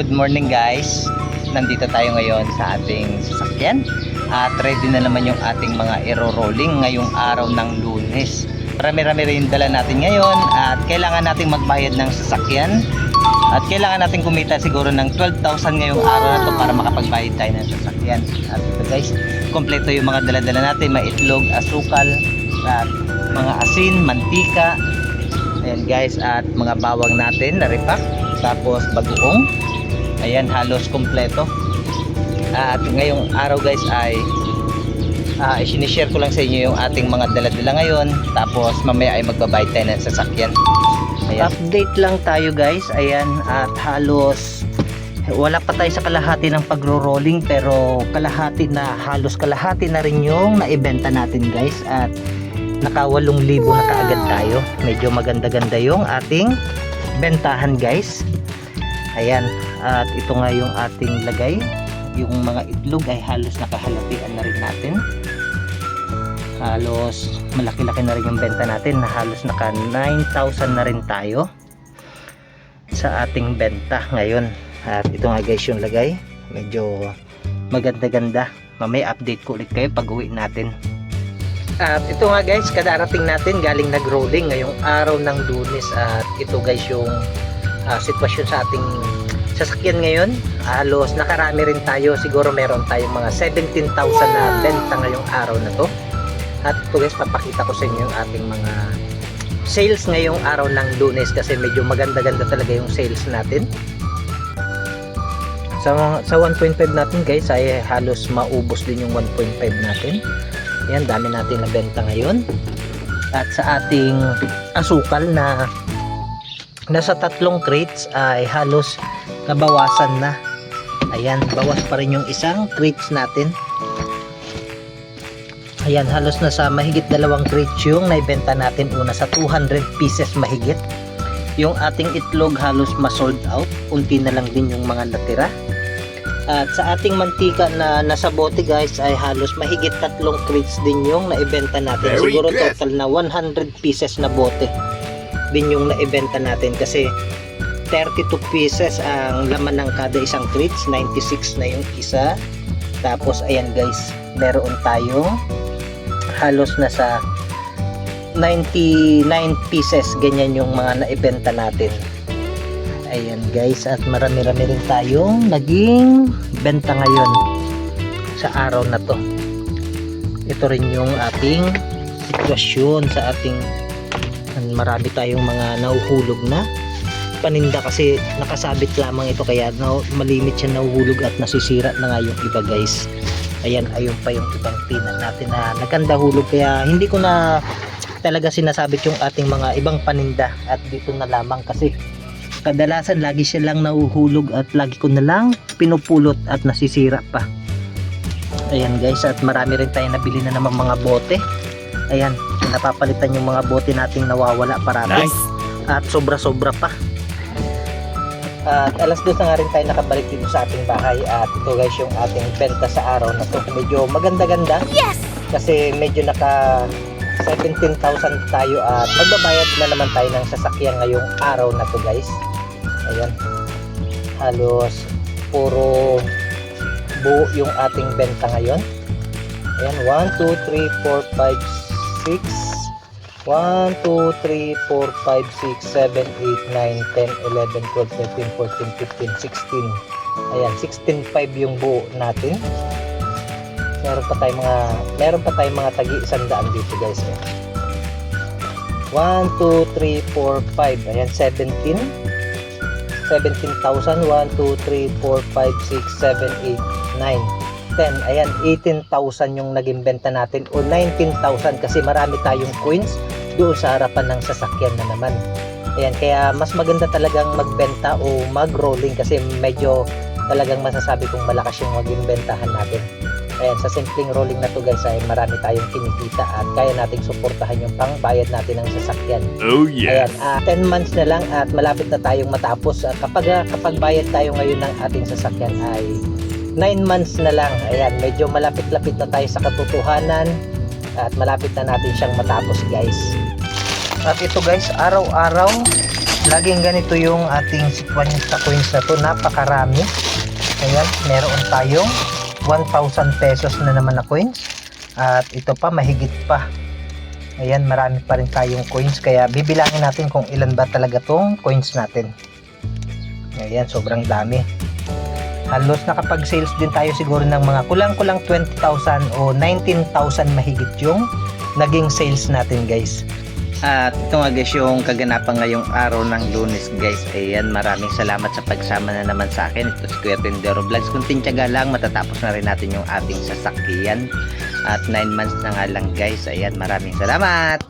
Good morning guys. Nandito tayo ngayon sa ating sasakyan. At ready na naman yung ating mga aero-rolling ngayong araw ng lunes. Marami-rami rin dala natin ngayon at kailangan nating magbayad ng sasakyan. At kailangan natin kumita siguro ng 12,000 ngayong araw na to para makapagbayad tayo ng sasakyan. At ito guys, kompleto yung mga dala-dala natin. May itlog, asukal, at mga asin, mantika. Ayan guys, at mga bawang natin na repack. Tapos bagoong. Ayan, halos kompleto. At ngayong araw guys ay uh, isinishare ko lang sa inyo yung ating mga dala-dala ngayon. Tapos mamaya ay magbabayad tayo ng sasakyan. Ayan. Update lang tayo guys. Ayan, at halos wala pa tayo sa kalahati ng pagro-rolling pero kalahati na halos kalahati na rin yung naibenta natin guys at naka 8,000 na kaagad tayo medyo maganda-ganda yung ating bentahan guys ayan at ito nga yung ating lagay. Yung mga itlog ay halos nakahalatian na rin natin. Halos malaki-laki na rin yung benta natin na halos naka 9,000 na rin tayo sa ating benta ngayon. At ito nga guys yung lagay. Medyo maganda-ganda. Mamaya update ko ulit kayo pag uwi natin. At ito nga guys kadarating natin galing nag-rolling ngayong araw ng lunes. At ito guys yung ah, sitwasyon sa ating sasakyan ngayon halos nakarami rin tayo. Siguro meron tayong mga 17,000 na benta ngayong araw na to. At ito guys papakita ko sa inyo yung ating mga sales ngayong araw ng lunes kasi medyo maganda-ganda talaga yung sales natin. Sa, sa 1.5 natin guys ay halos maubos din yung 1.5 natin. Yan dami natin nabenta ngayon. At sa ating asukal na nasa tatlong crates ay halos nabawasan na. Ayan bawas pa rin yung isang crates natin. Ayan halos nasa mahigit dalawang crates yung naibenta natin. Una sa 200 pieces mahigit. Yung ating itlog halos ma-sold out. Unti na lang din yung mga natira. At sa ating mantika na nasa bote guys ay halos mahigit tatlong crates din yung naibenta natin. Very Siguro good. total na 100 pieces na bote din yung naibenta natin. Kasi 32 pieces ang laman ng kada isang crates, 96 na yung isa. Tapos ayan guys, meron tayong halos nasa 99 pieces ganyan yung mga naibenta natin. Ayan guys, at marami-rami rin tayong naging benta ngayon sa araw na to. Ito rin yung ating sitwasyon sa ating marami tayong mga nauhulog na paninda kasi nakasabit lamang ito kaya na, malimit siya nahuhulog at nasisira na nga yung iba guys. Ayan, ayun pa yung ibang tinan natin na naganda hulog kaya hindi ko na talaga sinasabit yung ating mga ibang paninda at dito na lamang kasi kadalasan lagi siya lang nahuhulog at lagi ko na lang pinupulot at nasisira pa. Ayan guys at marami rin tayo nabili na naman mga bote. Ayan napapalitan yung mga bote nating nawawala parami at sobra sobra pa at alas dos na nga rin tayo nakabalik dito sa ating bahay. At ito guys yung ating benta sa araw na to. Medyo maganda ganda Yes! kasi medyo naka 17,000 tayo at magbabayad na naman tayo ng sasakyan ngayong araw na to guys. Ayan. Halos puro buo yung ating benta ngayon. Ayan 1, 2, 3, 4, 5, 6 1, 2, 3, 4, 5, 6, 7, 8, 9, 10, 11, 12, 13, 14, 15, 16 ayan 16.5 yung buo natin. Meron pa tayong mga meron pa tayong mga tagi isang daan dito guys. Eh. 1, 2, 3, 4, 5 ayan 17 17,000 1, 2, 3, 4, 5, 6, 7, 8, 9 10 ayan 18,000 yung naging benta natin o 19,000 kasi marami tayong coins doon sa harapan ng sasakyan na naman ayan kaya mas maganda talagang magbenta o mag-rolling kasi medyo talagang masasabi kong malakas yung maging bentahan natin Ayan, sa simpleng rolling na to guys ay marami tayong kinikita at kaya nating suportahan yung pangbayad natin ng sasakyan. Oh yeah. Ayan, ah, 10 months na lang at malapit na tayong matapos. Ah, kapag ah, kapag bayad tayo ngayon ng ating sasakyan ay 9 months na lang. Ayan, medyo malapit-lapit na tayo sa katotohanan at malapit na natin siyang matapos guys. At ito guys, araw-araw Laging ganito yung ating sitwasyon sa coins na to. Napakarami. Ayan, meron tayong 1,000 pesos na naman na coins. At ito pa, mahigit pa. Ayan, marami pa rin tayong coins. Kaya bibilangin natin kung ilan ba talaga tong coins natin. Ayan, sobrang dami. Halos nakapag-sales din tayo siguro ng mga kulang-kulang 20,000 o 19,000 mahigit yung naging sales natin guys. At ito nga guys yung kaganapan ngayong araw ng lunes guys. Ayan maraming salamat sa pagsama na naman sa akin. Ito si Kuya Tindero Vlogs. Kung tinsyaga lang matatapos na rin natin yung ating sasakyan. At 9 months na nga lang guys. Ayan maraming salamat.